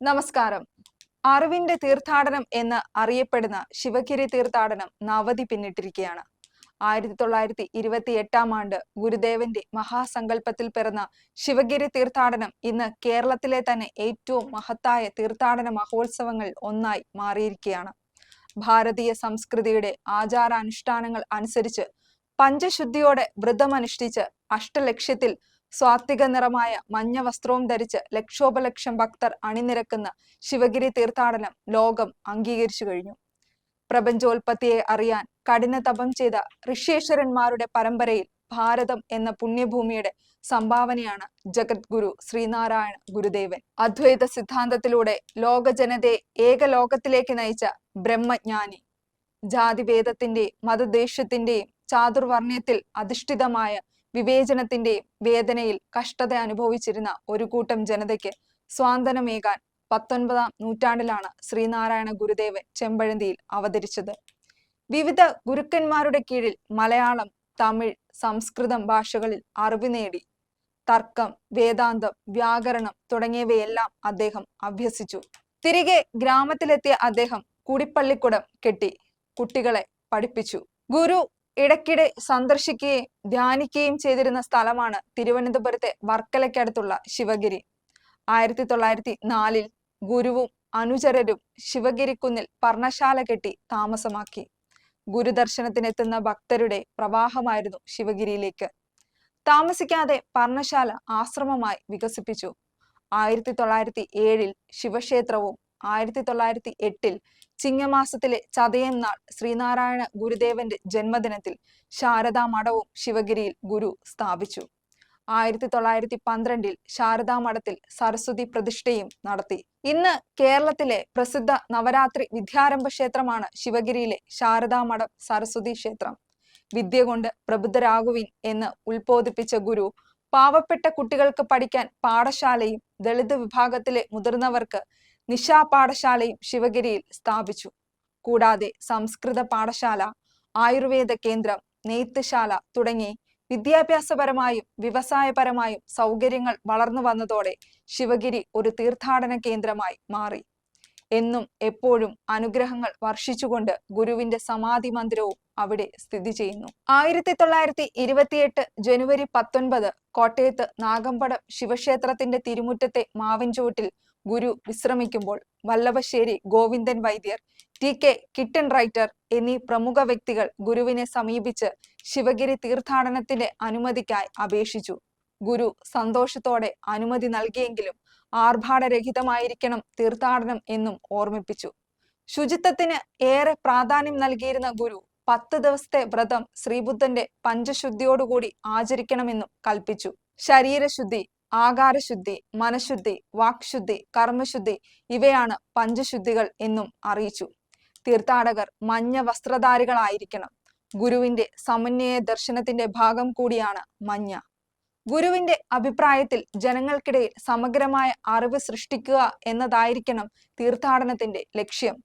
നമസ്കാരം. അറിവിന്റെ തീർത്ഥാടനം എന്ന് അറിയപ്പെടുന്ന ശിവഗിരി തീർത്ഥാടനം നവതി പിന്നിട്ടിരിക്കുകയാണ് ആയിരത്തി തൊള്ളായിരത്തി ഇരുപത്തി എട്ടാം ആണ്ട് ഗുരുദേവന്റെ മഹാസങ്കല്പത്തിൽ പിറന്ന ശിവഗിരി തീർത്ഥാടനം ഇന്ന് കേരളത്തിലെ തന്നെ ഏറ്റവും മഹത്തായ തീർത്ഥാടന മഹോത്സവങ്ങൾ ഒന്നായി മാറിയിരിക്കുകയാണ് ഭാരതീയ സംസ്കൃതിയുടെ ആചാരാനുഷ്ഠാനങ്ങൾ അനുസരിച്ച് പഞ്ചശുദ്ധിയോടെ വ്രതമനുഷ്ഠിച്ച് അഷ്ടലക്ഷ്യത്തിൽ സ്വാത്വിക നിറമായ മഞ്ഞ വസ്ത്രവും ധരിച്ച് ലക്ഷോപലക്ഷം ഭക്തർ അണിനിരക്കുന്ന ശിവഗിരി തീർത്ഥാടനം ലോകം അംഗീകരിച്ചു കഴിഞ്ഞു. പ്രപഞ്ചോൽപത്തിയെ അറിയാൻ കഠിന തപം ചെയ്ത ഋഷ്യേശ്വരന്മാരുടെ പരമ്പരയിൽ ഭാരതം എന്ന പുണ്യഭൂമിയുടെ സംഭാവനയാണ് ജഗദ്ഗുരു ശ്രീനാരായണ ഗുരുദേവൻ. അദ്വൈത സിദ്ധാന്തത്തിലൂടെ ലോക ജനതയെ ഏകലോകത്തിലേക്ക് നയിച്ച ബ്രഹ്മജ്ഞാനി. ജാതിഭേദത്തിന്റെയും മതദേശത്തിന്റെയും ചാതുർവർണയത്തിൽ അധിഷ്ഠിതമായ വിവേചനത്തിന്റെയും വേദനയിൽ കഷ്ടത അനുഭവിച്ചിരുന്ന ഒരു കൂട്ടം ജനതയ്ക്ക് സ്വാന്തനമേകാൻ പത്തൊൻപതാം നൂറ്റാണ്ടിലാണ് ശ്രീനാരായണ ഗുരുദേവൻ ചെമ്പഴന്തിയിൽ അവതരിച്ചത്. വിവിധ ഗുരുക്കന്മാരുടെ കീഴിൽ മലയാളം തമിഴ് സംസ്കൃതം ഭാഷകളിൽ അറിവ് നേടി. തർക്കം വേദാന്തം വ്യാകരണം തുടങ്ങിയവയെല്ലാം അദ്ദേഹം അഭ്യസിച്ചു. തിരികെ ഗ്രാമത്തിലെത്തിയ അദ്ദേഹം കുടിപ്പള്ളിക്കുടം കെട്ടി കുട്ടികളെ പഠിപ്പിച്ചു. ഗുരു ഇടയ്ക്കിടെ സന്ദർശിക്കുകയും ധ്യാനിക്കുകയും ചെയ്തിരുന്ന സ്ഥലമാണ് തിരുവനന്തപുരത്തെ വർക്കലയ്ക്കടുത്തുള്ള ശിവഗിരി. ആയിരത്തി തൊള്ളായിരത്തി നാലിൽ ഗുരുവും അനുചരരും ശിവഗിരിക്കുന്നിൽ പർണശാല കെട്ടി താമസമാക്കി. ഗുരുദർശനത്തിനെത്തുന്ന ഭക്തരുടെ പ്രവാഹമായിരുന്നു ശിവഗിരിയിലേക്ക്. താമസിക്കാതെ പർണശാല ആശ്രമമായി വികസിപ്പിച്ചു. ആയിരത്തി തൊള്ളായിരത്തി ഏഴിൽ ശിവക്ഷേത്രവും ആയിരത്തി തൊള്ളായിരത്തി എട്ടിൽ ചിങ്ങമാസത്തിലെ ചതയം നാൾ ശ്രീനാരായണ ഗുരുദേവന്റെ ജന്മദിനത്തിൽ ശാരദാ മഠവും ശിവഗിരിയിൽ ഗുരു സ്ഥാപിച്ചു. ആയിരത്തി തൊള്ളായിരത്തി പന്ത്രണ്ടിൽ ശാരദാ മഠത്തിൽ സരസ്വതി പ്രതിഷ്ഠയും നടത്തി. ഇന്ന് കേരളത്തിലെ പ്രസിദ്ധ നവരാത്രി വിദ്യാരംഭ ക്ഷേത്രമാണ് ശിവഗിരിയിലെ ശാരദാ മഠം സരസ്വതി ക്ഷേത്രം. വിദ്യ കൊണ്ട് പ്രബുദ്ധരാകുവിൻ എന്ന് ഉത്ബോധിപ്പിച്ച ഗുരു പാവപ്പെട്ട കുട്ടികൾക്ക് പഠിക്കാൻ പാഠശാലയും ദളിത് വിഭാഗത്തിലെ മുതിർന്നവർക്ക് നിശാ പാഠശാലയും ശിവഗിരിയിൽ സ്ഥാപിച്ചു. കൂടാതെ സംസ്കൃത പാഠശാല ആയുർവേദ കേന്ദ്രം നെയ്ത്തുശാല തുടങ്ങി വിദ്യാഭ്യാസപരമായും വ്യവസായപരമായും സൗകര്യങ്ങൾ വളർന്നു വന്നതോടെ ശിവഗിരി ഒരു തീർത്ഥാടന കേന്ദ്രമായി മാറി. എന്നും എപ്പോഴും അനുഗ്രഹങ്ങൾ വർഷിച്ചുകൊണ്ട് ഗുരുവിന്റെ സമാധി മന്ദിരവും അവിടെ സ്ഥിതി ചെയ്യുന്നു. ആയിരത്തി തൊള്ളായിരത്തി ഇരുപത്തിയെട്ട് ജനുവരി പത്തൊൻപത് കോട്ടയത്ത് നാഗമ്പടം ശിവക്ഷേത്രത്തിന്റെ തിരുമുറ്റത്തെ മാവിൻ ചുവട്ടിൽ ഗുരു വിശ്രമിക്കുമ്പോൾ Vallabhassery Govindan Vaidyar T K Kittan writer എന്നീ പ്രമുഖ വ്യക്തികൾ ഗുരുവിനെ സമീപിച്ച് ശിവഗിരി തീർത്ഥാടനത്തിന്റെ അനുമതിക്കായി അപേക്ഷിച്ചു. ഗുരു സന്തോഷത്തോടെ അനുമതി നൽകിയെങ്കിലും ആർഭാടരഹിതമായിരിക്കണം തീർത്ഥാടനം എന്നും ഓർമ്മിപ്പിച്ചു. ശുചിത്വത്തിന് ഏറെ പ്രാധാന്യം നൽകിയിരുന്ന ഗുരു പത്ത് ദിവസത്തെ വ്രതം ശ്രീബുദ്ധന്റെ പഞ്ചശുദ്ധിയോടുകൂടി ആചരിക്കണമെന്നും കൽപ്പിച്ചു. ശരീരശുദ്ധി ആകാരശുദ്ധി മനഃശുദ്ധി വാക്ശുദ്ധി കർമ്മശുദ്ധി ഇവയാണ് പഞ്ചശുദ്ധികൾ എന്നും അറിയിച്ചു. തീർത്ഥാടകർ മഞ്ഞ വസ്ത്രധാരികളായിരിക്കണം. ഗുരുവിന്റെ സമന്വയ ദർശനത്തിന്റെ ഭാഗം കൂടിയാണ് മഞ്ഞ. ഗുരുവിന്റെ അഭിപ്രായത്തിൽ ജനങ്ങൾക്കിടയിൽ സമഗ്രമായ അറിവ് സൃഷ്ടിക്കുക എന്നതായിരിക്കണം തീർത്ഥാടനത്തിന്റെ ലക്ഷ്യം.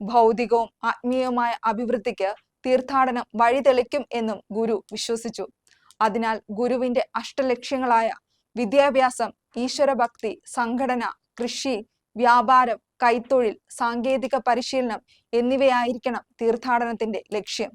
ഭൗതികവും ആത്മീയവുമായ അഭിവൃദ്ധിക്ക് തീർത്ഥാടനം വഴിതെളിക്കും എന്നും ഗുരു വിശ്വസിച്ചു. അതിനാൽ ഗുരുവിന്റെ അഷ്ടലക്ഷ്യങ്ങളായ വിദ്യാഭ്യാസം ഈശ്വരഭക്തി സംഘടന കൃഷി വ്യാപാരം കൈത്തൊഴിൽ സാങ്കേതിക പരിശീലനം എന്നിവയായിരിക്കണം തീർത്ഥാടനത്തിന്റെ ലക്ഷ്യം.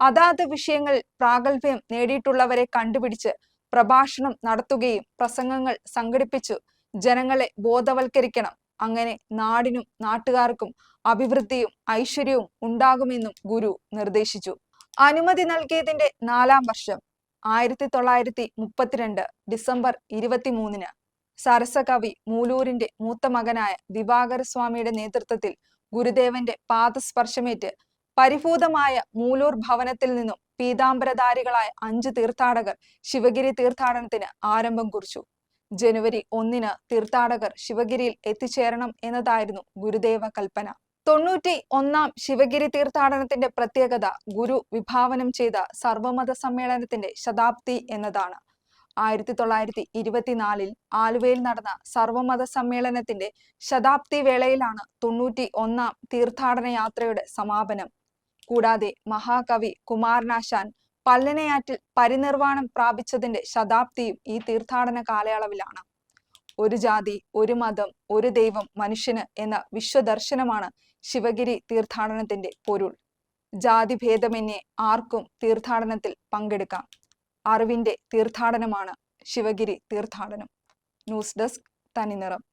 അതാത് വിഷയങ്ങൾ പ്രാഗൽഭ്യം നേടിയിട്ടുള്ളവരെ കണ്ടുപിടിച്ച് പ്രഭാഷണം നടത്തുകയും പ്രസംഗങ്ങൾ സംഘടിപ്പിച്ചു. ജനങ്ങളെ ബോധവൽക്കരിക്കണം. അങ്ങനെ നാടിനും നാട്ടുകാർക്കും അഭിവൃദ്ധിയും ഐശ്വര്യവും ഉണ്ടാകുമെന്നും ഗുരു നിർദ്ദേശിച്ചു. അനുമതി നൽകിയതിന്റെ നാലാം വർഷം ആയിരത്തി തൊള്ളായിരത്തി മുപ്പത്തിരണ്ട് ഡിസംബർ ഇരുപത്തിമൂന്നിന് സരസകവി മൂലൂരിന്റെ മൂത്ത മകനായ ദിവാകരസ്വാമിയുടെ നേതൃത്വത്തിൽ ഗുരുദേവന്റെ പാദസ്പർശമേറ്റ് പരിഭൂതമായ മൂലൂർ ഭവനത്തിൽ നിന്നും പീതാംബരധാരികളായ അഞ്ച് തീർത്ഥാടകർ ശിവഗിരി തീർത്ഥാടനത്തിന് ആരംഭം കുറിച്ചു. ജനുവരി ഒന്നിന് തീർത്ഥാടകർ ശിവഗിരിയിൽ എത്തിച്ചേരണം എന്നതായിരുന്നു ഗുരുദേവ കൽപ്പന. തൊണ്ണൂറ്റി ഒന്നാം ശിവഗിരി തീർത്ഥാടനത്തിന്റെ പ്രത്യേകത ഗുരു വിഭാവനം ചെയ്ത സർവമത സമ്മേളനത്തിന്റെ ശതാബ്ദി എന്നതാണ്. ആയിരത്തി തൊള്ളായിരത്തി ഇരുപത്തിനാലിൽ ആലുവയിൽ നടന്ന സർവമത സമ്മേളനത്തിന്റെ ശതാബ്ദി വേളയിലാണ് തൊണ്ണൂറ്റി ഒന്നാം തീർത്ഥാടന യാത്രയുടെ സമാപനം. കൂടാതെ മഹാകവി കുമാരനാശാൻ പല്ലനയാറ്റിൽ പരിനിർവാണം പ്രാപിച്ചതിന്റെ ശതാബ്ദിയും ഈ തീർത്ഥാടന കാലയളവിലാണ്. ഒരു ജാതി ഒരു മതം ഒരു ദൈവം മനുഷ്യന് എന്ന വിശ്വദർശനമാണ് ശിവഗിരി തീർത്ഥാടനത്തിന്റെ പൊരുൾ. ജാതി ജാതിഭേദമന്യേ ആർക്കും തീർത്ഥാടനത്തിൽ പങ്കെടുക്കാം. അറിവിന്റെ തീർത്ഥാടനമാണ് ശിവഗിരി തീർത്ഥാടനം. News desk Thaniniram.